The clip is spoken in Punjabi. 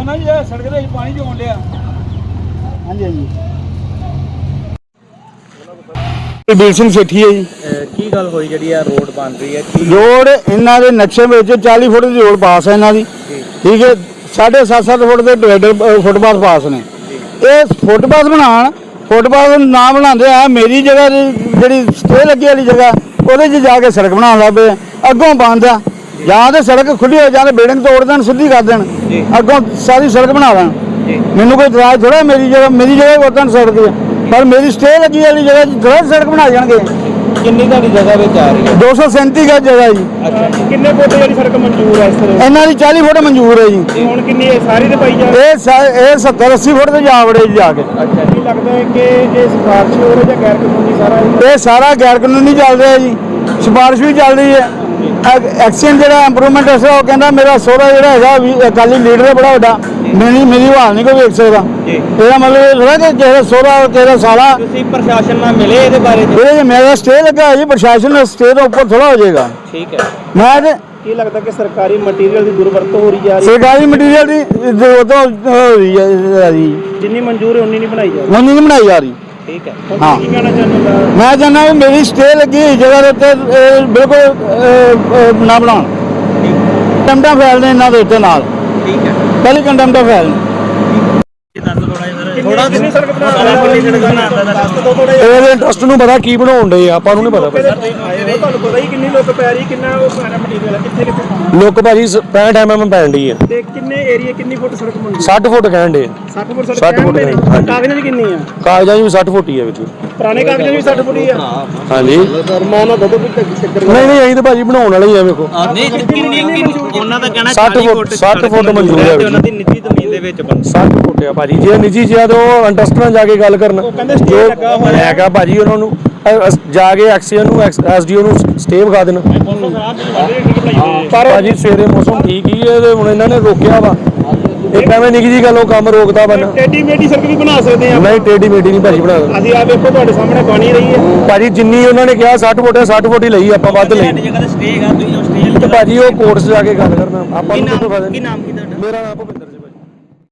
ਨਾ ਜੀ ਇਹ ਸੜਕ ਦੇ ਵਿੱਚ ਪਾਣੀ ਜੋਣ ਲਿਆ ਹਾਂਜੀ ਹਾਂਜੀ। ਬੀਰ ਸਿੰਘ ਸੇਠੀ ਹੈ ਜੀ। ਕੀ ਗੱਲ ਹੋਈ ਜਿਹੜੀ ਆ ਰੋਡ ਬਣ ਰਹੀ ਹੈ? ਕੀ ਰੋਡ ਇਹਨਾਂ ਦੇ ਨਕਸ਼ੇ ਵਿੱਚ 40 ਫੁੱਟ ਦੀ ਰੋਡ ਪਾਸ ਹੈ ਇਹਨਾਂ ਦੀ। ਠੀਕ ਹੈ 7.5 ਫੁੱਟ ਦੇ ਡਿਵਾਈਡਰ ਫੁੱਟਪਾਥ ਪਾਸ ਨੇ। ਇਹ ਫੁੱਟਪਾਥ ਬਣਾਉਣ ਫੁੱਟਪਾਥ ਨਾ ਬਣਾਉਂਦੇ ਆ ਮੇਰੀ ਜਗ੍ਹਾ ਦੀ ਜਿਹੜੀ ਸਟੇ ਲੱਗੀ ਵਾਲੀ ਜਗ੍ਹਾ ਉਹਦੇ 'ਚ ਜਾ ਕੇ ਸੜਕ ਬਣਾਉਣ ਲੱਗ ਪਏ ਅੱਗੋਂ ਬੰਦ ਆ ਜਾਂ ਤੇ ਸੜਕ ਖੁੱਲੀ ਹੋ ਜਾਂ ਤੇ ਬਿਲਡਿੰਗ ਤੋੜ ਦੇਣ ਸਿੱਧੀ ਕਰ ਦੇਣ। ਜੀ। ਅੱਗੋਂ ਸਾਰੀ ਸੜਕ ਬਣਾ ਦੇਣ। ਜੀ। ਮੈਨੂੰ ਕੋਈ ਇਤਰਾਜ਼ ਥੋੜਾ ਮੇਰੀ ਜਗ੍ਹਾ ਮੇਰੀ ਜਗ੍ਹਾ ਉਦੋਂ ਸੜਕ ਹੈ। ਪਰ ਮੇਰੀ ਸਟੇ ਲੱਗੀ ਵਾਲੀ ਜਗ੍ਹਾ 'ਚ ਥੋੜਾ ਸੜਕ ਬਣਾ ਜਾਣਗੇ। ਕਿੰਨੀ ਤੁਹਾਡੀ ਜਗ੍ਹਾ ਵਿੱਚ ਆ ਰਹੀ ਹੈ? 237 ਗਜ ਜਗ੍ਹਾ ਜੀ। ਅੱਛਾ ਕਿੰਨੇ ਫੁੱਟ ਜਿਹੜੀ ਸੜਕ ਮਨਜ਼ੂਰ ਹੈ ਇਸ ਤਰ੍ਹਾਂ? ਇਹਨਾਂ ਦੀ 40 ਫੁੱਟ ਮਨਜ਼ੂਰ ਹੈ ਜੀ। ਦੀ? ਹੁਣ ਕਿੰਨੀ ਹੈ? ਸਾਰੀ ਤੇ ਪਾਈ ਜਾ ਇਹ ਸਾ- ਇਹ 70 80 ਫੁੱਟ ਤੇ ਜਾ ਵੜੇ ਜੀ ਜਾ ਕੇ। ਅੱਛਾ ਜੀ ਕੀ ਲੱਗਦਾ ਹੈ ਕਿ ਇਹ ਸਿਫਾਰਸ਼ੀ ਹੋ ਰਹੀ ਜਾਂ ਗੈਰ ਕਾਨੂੰਨੀ ਸਾਰਾ ਇਹ? ਇਹ ਸਾਰਾ ਗੈਰ ਕਾਨੂੰਨੀ ਚੱਲ ਰਿਹਾ ਜੀ। ਸਿਫਾਰਿਸ਼ ਵੀ ਚੱਲ ਰਹੀ ਹੈ। ਐਕ- ਐਕਸ਼ਨ ਜਿਹੜਾ ਇੰਪਰੂਵਮੈਂਟ ਹੈ ਉਹ ਕਹਿੰਦਾ ਮੇਰਾ ਸੋਹਰਾ ਜਿਹੜਾ ਹੈਗਾ ਵੀ ਅਕਾਲੀ ਲੀਡਰ ਹੈ ਬੜਾ ਵੱਡਾ ਮੇਰੀ ਮੇਰੀ ਹਾਲ ਨਹੀਂ ਕੋਈ ਵੇਖ ਸਕਦਾ। ਜੀ। ਇਹਦਾ ਮਤਲਬ ਇਹ ਥੋੜਾ ਕਿ ਦਾ ਸੋਹਰਾ ਦਾ ਸਾਲਾ ਤੁਸੀਂ ਪ੍ਰਸ਼ਾਸਨ ਨਾਲ ਮਿਲੇ ਇਹਦੇ ਬਾਰੇ? ਇਹ ਜੇ ਮੇਰਾ ਸਟੇ ਲੱਗਾ ਹੈ ਜੀ ਪ੍ਰਸ਼ਾਸਨ ਦਾ ਸਟੇ ਤੋਂ ਉੱਪਰ ਥੋੜਾ ਹੋ ਜਾਏਗਾ। ਠੀਕ ਹੈ। ਮੈਂ ਕੀ ਲੱਗਦਾ ਕਿ ਸਰਕਾਰੀ ਮਟੀਰੀਅਲ ਦੀ ਦੁਰਵਰਤੋਂ ਹੋ ਰਹੀ ਜਾ ਰਹੀ ਹੈ? ਸਰਕਾਰੀ ਮਟੀਰੀਅਲ ਦੀ ਜ਼ਰੂਰਤ ਹੋ ਰਹੀ ਹੈ ਜੀ। ਜਿੰਨੀ ਮਨਜ਼ੂਰ ਹੈ ਉਨੀ ਨਹੀਂ ਬਣਾਈ ਜਾ ਰਹੀ। ਮੈਨੂੰ ਨਹੀਂ ਬਣਾਈ ਜਾ ਰਹੀ। ਠੀਕ ਹੈ। ਹੁਣ ਹਾਂ। ਤੁਸੀਂ ਕੀ ਕਹਿਣਾ ਚਾਹੁੰਦੇ ਹੋ? ਮੈਂ ਚਾਹੁੰਦਾ ਵੀ ਮੇਰੀ ਸਟੇ ਲੱਗੀ ਹੋਈ ਜਗ੍ਹਾ ਦੇ ਉੱਤੇ ਇਹ ਬਿਲਕੁਲ ਅਹ, ਅਹ, ਨਾ ਬਣਾਉਣ। ਕੰਡਮ ਫੈਲਦੇ ਇਹਨਾਂ ਦੇ ਉੱਤੇ ਨਾਲ। ਠੀਕ ਹੈ। ਪਹਿਲੀ ਕੰਡਮ ਦਾ ਫੈਲ ਥੋੜਾ ਦੋ ਥੋੜਾ ਇਹਦੇ ਇੰਟਰਸਟ ਨੂੰ ਪਤਾ ਕੀ ਬਣਾਉਣ ਦੇ ਆਪਾਂ ਨੂੰ ਨਹੀਂ ਪਤਾ ਹੋ? ਤੁਹਾਨੂੰ ਪਤਾ ਹੀ ਕਿੰਨੀ ਲੁੱਕ ਪੈ ਰਹੀ ਕਿੰਨਾ ਉਹ ਸਾਰਾ ਮਟੀਰੀਅਲ ਹੈ ਕਿੱਥੇ ਕਿੱਥੇ? ਲੁੱਕ ਭਾਜੀ 65 ਐਮਐਮ ਪੈਣ ਦੀ ਹੈ ਤੇ ਕਿੰਨੇ ਏਰੀਆ ਕਿੰਨੀ ਫੁੱਟ ਸੜਕ ਮਨਜ਼ੂਰ 60 ਫੁੱਟ ਕਹਿਣ ਦੇ 60 ਫੁੱਟ ਸੜਕ 60 ਫੁੱਟ ਕਹਿੰਦੇ ਨੇ। ਹਾਂਜੀ। ਕਾਗਜ਼ਾਂ ਦੀ ਕਿੰਨੀ ਆ? ਕਾਗਜ਼ਾਂ 'ਚ ਵੀ 60 ਫੁੱਟ ਹੀ ਹੈ ਵਿੱਚ। ਪੁਰਾਣੇ ਕਾਗਜ਼ਾਂ 'ਚ ਵੀ 60 ਫੁੱਟ ਹੀ ਆ। ਹਾਂਜੀ। ਮੈਂ ਨਾ ਦੋ ਵੀ ਚੱਕਰ ਨਹੀਂ ਨਹੀਂ ਅਸੀਂ ਤਾਂ ਭਾਜੀ ਬਣਾਉਣ ਵਾਲੇ ਹੀ ਆ ਵੇਖੋ। ਨਹੀਂ ਕਿੰਨੀ ਉਹਨਾਂ ਦਾ ਕਹਿਣਾ 60 ਫੁੱਟ 60 ਫੁੱਟ ਮਨਜ਼ੂਰ ਹੈ ਤੇ ਉਹਨਾਂ ਦੀ ਨਿੱਜੀ ਜ਼ਮੀਨ ਦੇ ਵਿੱਚ ਬਣ 60 ਫੁੱਟ ਆ ਭਾਜੀ ਜੇ ਨਿੱਜੀ ਜਿਆ ਤਾਂ ਉਹ ਨਾਲ ਜਾ ਕੇ ਗੱਲ ਕਰਨ। ਕਹਿੰਦੇ stay ਲੱਗਾ ਹੋਇਆ। ਮੈਂ ਕਿਹਾ ਭਾਜੀ ਉਹਨਾਂ ਨੂੰ ਅ- ਜਾ ਕੇ ਐਕਸੀਅਨ ਨੂੰ ਐਸਡੀਓ ਨੂੰ ਸਟੇ ਵਿਖਾ ਦੇਣ। ਪਰ ਭਾਜੀ ਸਵੇਰੇ ਮੌਸਮ ਠੀਕ ਹੀ ਹੈ ਤੇ ਹੁਣ ਇਹਨਾਂ ਨੇ ਰੋਕਿਆ ਵਾ। ਇੱਕ ਐਵੇਂ ਨਿੱਕੀ ਜੀ ਗੱਲ ਉਹ ਕੰਮ ਰੋਕਦਾ ਬਨ ਟੇਡੀ ਮੇਡੀ ਸੜਕ ਵੀ ਬਣਾ ਸਕਦੇ ਆ। ਨਹੀਂ ਟੇਡੀ ਮੇਡੀ ਨਹੀਂ ਭਾਜੀ ਬਣਾ ਸਕਦੇ। ਅਸੀਂ ਆ ਵੇਖੋ ਤੁਹਾਡੇ ਸਾਹਮਣੇ ਬਣੀ ਰਹੀ ਹੈ। ਭਾਜੀ ਜਿੰਨੀ ਉਹਨਾਂ ਨੇ ਕਿਹਾ 60 ਫੁੱਟ ਹੈ 60 ਫੁੱਟ ਹੀ ਲਈ ਆਪਾਂ ਵੱਧ ਲਈ। ਜਗ੍ਹਾ ਤੇ ਸਟੇ ਹੈਗਾ ਤੁਸੀਂ ਉਹ ਸਟੇ ਤੇ ਭਾਜੀ ਉਹ ਕੋਰਟ 'ਚ ਜਾ ਕੇ ਗੱਲ ਕਰਨਾ। ਆਪਾਂ ਨੂੰ ਕਿੱਥੋਂ ਕੀ ਨਾਮ ਕੀ ਤੁਹਾਡਾ? ਮੇਰਾ ਨਾਮ ਭੁਪਿੰਦਰ